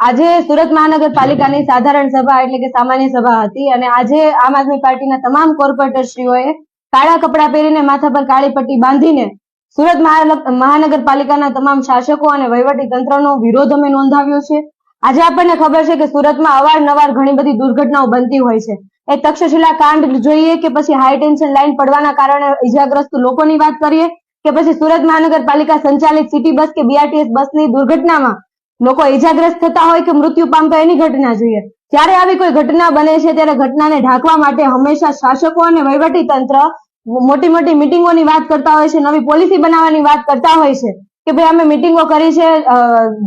આજે સુરત મહાનગરપાલિકાની સાધારણ સભા એટલે કે સામાન્ય સભા હતી અને આજે આમ આદમી પાર્ટીના તમામ કોર્પોરેટરશ્રીઓએ કાળા કપડાં પહેરીને માથા પર કાળી પટ્ટી બાંધીને સુરત મહાનગરપાલિકાના તમામ શાસકો અને વહીવટી તંત્રનો વિરોધ અમે નોંધાવ્યો છે. આજે આપણને ખબર છે કે સુરતમાં અવારનવાર ઘણી બધી દુર્ઘટનાઓ બનતી હોય છે. એ તક્ષશિલા કાંડ જોઈએ કે પછી હાઈ ટેન્શન લાઈન પડવાના કારણે ઇજાગ્રસ્ત લોકોની વાત કરીએ કે પછી સુરત મહાનગરપાલિકા સંચાલિત સિટી બસ કે બીઆરટીએસ બસની દુર્ઘટનામાં લોકો ઈજાગ્રસ્ત થતા હોય કે મૃત્યુ પામતા એની ઘટના જોઈએ. જ્યારે આવી કોઈ ઘટના બને છે, ત્યારે ઘટનાને ઢાંકવા માટે હંમેશા શાસકો અને વહીવટી તંત્ર મોટી મોટી મિટિંગોની વાત કરતા હોય છે, નવી પોલિસી બનાવવાની વાત કરતા હોય છે કે ભાઈ અમે મિટિંગો કરી છે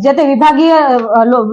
જે તે વિભાગીય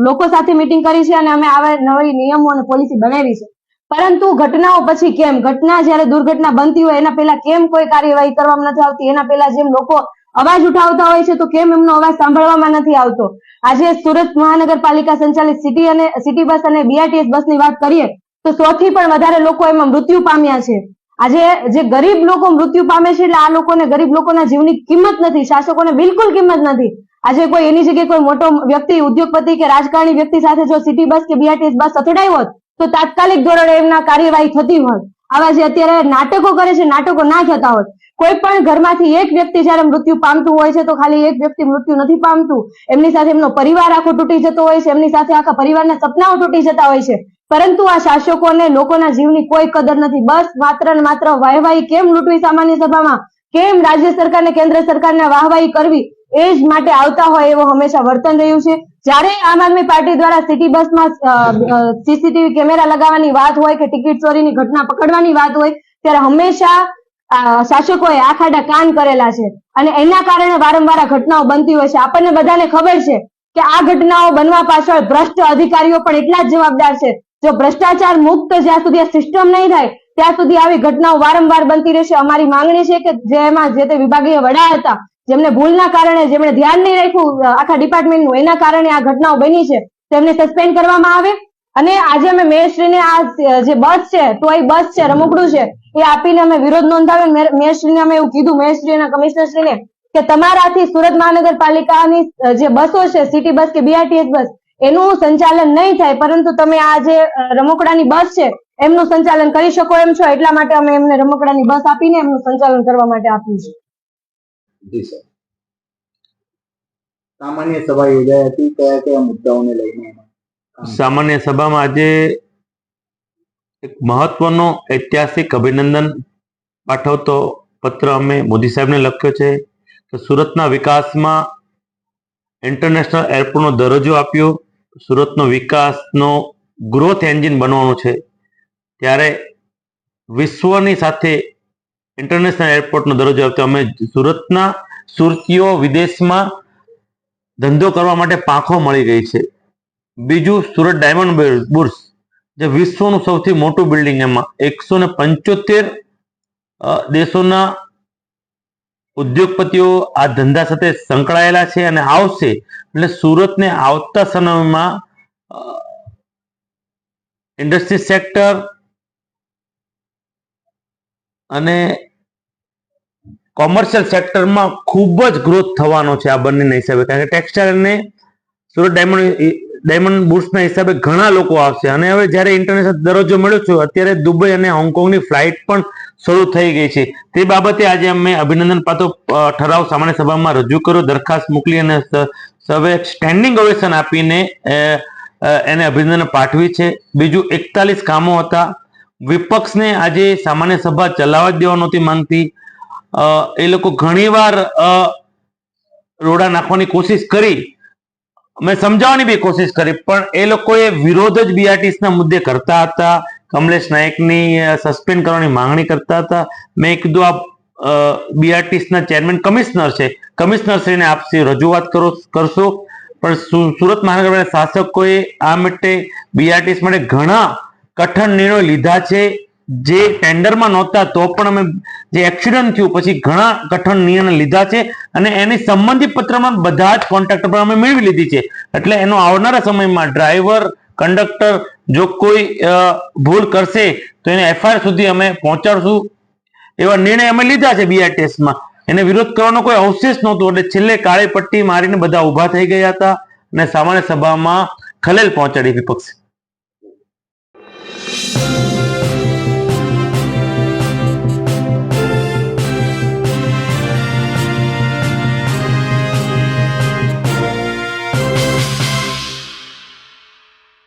લોકો સાથે મિટિંગ કરી છે અને અમે આવા નવી નિયમો અને પોલિસી બનાવી છે. પરંતુ ઘટનાઓ પછી કેમ? ઘટના જ્યારે દુર્ઘટના બનતી હોય, એના પહેલા કેમ કોઈ કાર્યવાહી કરવામાં નથી આવતી? એના પહેલા જેમ લોકો અવાજ ઉઠાવતા હોય છે તો કેમ એમનો અવાજ સાંભળવામાં નથી આવતો? આજે સુરત મહાનગરપાલિકા સંચાલિત સિટી અને સિટી બસ અને બીઆરટીએસ બસની વાત કરીએ, તો સો થી પણ વધારે લોકો એમાં મૃત્યુ પામ્યા છે. આજે જે ગરીબ લોકો મૃત્યુ પામે છે એટલે આ લોકોને ગરીબ લોકોના જીવની કિંમત નથી, શાસકોને બિલકુલ કિંમત નથી. આજે કોઈ એની જગ્યાએ કોઈ મોટો વ્યક્તિ, ઉદ્યોગપતિ કે રાજકારણી વ્યક્તિ સાથે જો સિટી બસ કે બીઆરટીએસ બસ અથડાઈ હોત, તો તાત્કાલિક ધોરણે એમના કાર્યવાહી થતી હોત. આવા જે અત્યારે નાટકો કરે છે, નાટકો ના થતા હોત. કોઈ પણ ઘરમાંથી એક વ્યક્તિ જ્યારે મૃત્યુ પામતું હોય છે તો ખાલી એક વ્યક્તિ મૃત્યુ નથી પામતું. એમની સાથે એમનો પરિવાર આખો તૂટી જતો હોય છે, એમની સાથે આખા પરિવારના સપનાઓ તૂટી જતા હોય છે. પરંતુ આ શાસકોને લોકોના જીવની કોઈ કદર નથી. બસ માત્ર ને માત્ર વાહવાહી કેમ લૂંટવી સામાન્ય સભામાં? કેમ રાજ્ય સરકારને કેન્દ્ર સરકારને વાહવાહી કરવી? એ જ માટે આવતા હોય એવો હંમેશા વર્તન રહ્યું છે. જ્યારે આમ આદમી પાર્ટી દ્વારા સિટી બસમાં સીસીટીવી કેમેરા લગાવવાની વાત હોય કે ટિકિટ ચોરીની ઘટના પકડવાની વાત હોય, ત્યારે હંમેશા શાસકોએ આખાડા કાન કરેલા છે. અને એના કારણે વારંવાર ઘટનાઓ બનતી હોય છે. આપણને બધાને ખબર છે કે આ ઘટનાઓ બનવા પાછળ ભ્રષ્ટ અધિકારીઓ પણ એટલા જ જવાબદાર છે. જો ભ્રષ્ટાચાર મુક્ત જ્યાં સુધી આ સિસ્ટમ નહીં થાય, ત્યાં સુધી આવી ઘટનાઓ વારંવાર બનતી રહેશે. અમારી માંગણી છે કે જેમાં જે તે વિભાગીય વડા હતા, જેમને ભૂલના કારણે જેમણે ધ્યાન નહીં રાખ્યું આખા ડિપાર્ટમેન્ટનું એના કારણે આ ઘટનાઓ બની છે, તેમને સસ્પેન્ડ કરવામાં આવે. અને આજે અમે મેયરશ્રીને આ જે બસ છે એ બસ છે, રમકડું છે, એ આપીને અમે વિરોધ નોંધાવ્યો. મેયર- મેયરશ્રીને અમે એવું કીધું મેયરશ્રી અને કમિશનરશ્રીને કે તમારાથી સુરત મહાનગરપાલિકાની જે બસો છે, સિટી બસ કે બીઆરટીએસ બસ, એનું સંચાલન નહીં થાય, પરંતુ તમે આ જે રમકડાની બસ છે, એમનું સંચાલન કરી શકો એમ છો, એટલા માટે અમે એમને રમકડાની બસ આપીને એમનું સંચાલન કરવા માટે આપ્યું છે. સામાન્ય સભા યોજાઈ હતી કયા કયા મુદ્દાઓને લઈને? સામાન્ય સભામાં આજે એક મહત્વનો ઐતિહાસિક અભિનંદન પાઠવતો પત્ર અમે મોદી સાહેબને લખ્યો છે કે સુરતના વિકાસમાં ઇન્ટરનેશનલ એરપોર્ટનો દરજ્જો આપ્યો, સુરતનો વિકાસનો ગ્રોથ એન્જિન બનવાનો છે. ત્યારે વિશ્વની સાથે ઇન્ટરનેશનલ એરપોર્ટનો દરજ્જો આપ્યો. અમે સુરતના સુરતીઓ વિદેશમાં ધંધો કરવા માટે પાંખો મળી ગઈ છે. બીજું સુરત ડાયમંડ બુર- બુર્સ, જે વિશ્વનું સૌથી મોટું બિલ્ડિંગ એમાં એકસો ને પંચોતેર દેશોના ઉદ્યોગપતિઓ આ ધંધા સાથે સંકળાયેલા છે અને આવશે. એટલે સુરતને આવતા સમયમાં ઇન્ડસ્ટ્રી સેક્ટર અને કોમર્શિયલ સેક્ટરમાં ખૂબ જ ગ્રોથ થવાનો છે આ બંનેના હિસાબે. કારણ કે ટેક્સટાઇલ અને સુરત ડાયમંડ ડાયમંડ બુટ્સના હિસાબે ઘણા લોકો આવશે. અને હવે જ્યારે ઇન્ટરનેશનલ દરજ્જો મળ્યો છે, અત્યારે દુબઈ અને હોંગકોંગની ફ્લાઇટ પણ શરૂ થઈ ગઈ છે. તે બાબતે આજે અમે અભિનંદન પાતો ઠરાવ સામાન્ય સભામાં રજૂ કર્યો. દરખાસ્ત મોકલી અને સવે સ્ટેન્ડિંગ ઓવેશન આપીને એને અભિનંદન પાઠવી છે. બીજું, એકતાલીસ કામો હતા. વિપક્ષને આજે સામાન્ય સભા ચલાવવા દેવા નહોતી માંગતી. એ લોકો ઘણીવાર રોડા નાખવાની કોશિશ કરી મેં સમજાવવાની બી કોશિશ કરી, પણ એ લોકોએ વિરોધ જ બીઆરટીસના મુદ્દે કરતા હતા. કમલેશ નાયકની સસ્પેન્ડ કરવાની માંગણી કરતા હતા. મેં કીધું આ બીઆરટીસના ચેરમેન કમિશનર છે. કમિશનર શ્રીને આપ શ્રી રજૂઆત કરો, કરશો. પણ સુરત મહાનગરપાલિકા શાસકોએ આ માટે બીઆરટીસ માટે ઘણા કઠણ નિર્ણયો લીધા છે. જે ટેન્ડરમાં નહોતા, તો પણ અમે જે એક્સિડન્ટ થયું, પછી ઘણા કઠણ નિર્ણય લીધા છે અને એની સંબંધિત પત્રમાં બધા જ કોન્ટ્રાક્ટર પર અમે મેળવી લીધી છે. એટલે એનો આવનારા સમયમાં ડ્રાઈવર કંડક્ટર જો કોઈ ભૂલ કરશે, તો એને એફઆઈઆર સુધી અમે પહોંચાડશું એવા નિર્ણય અમે લીધા છે બીઆરટીએસમાં એને વિરોધ કરવાનો કોઈ અવશેષ નહોતો, એટલે છેલ્લે કાળી પટ્ટી મારીને બધા ઊભા થઈ ગયા હતા અને સામાન્ય સભામાં ખલેલ પહોંચાડી વિપક્ષે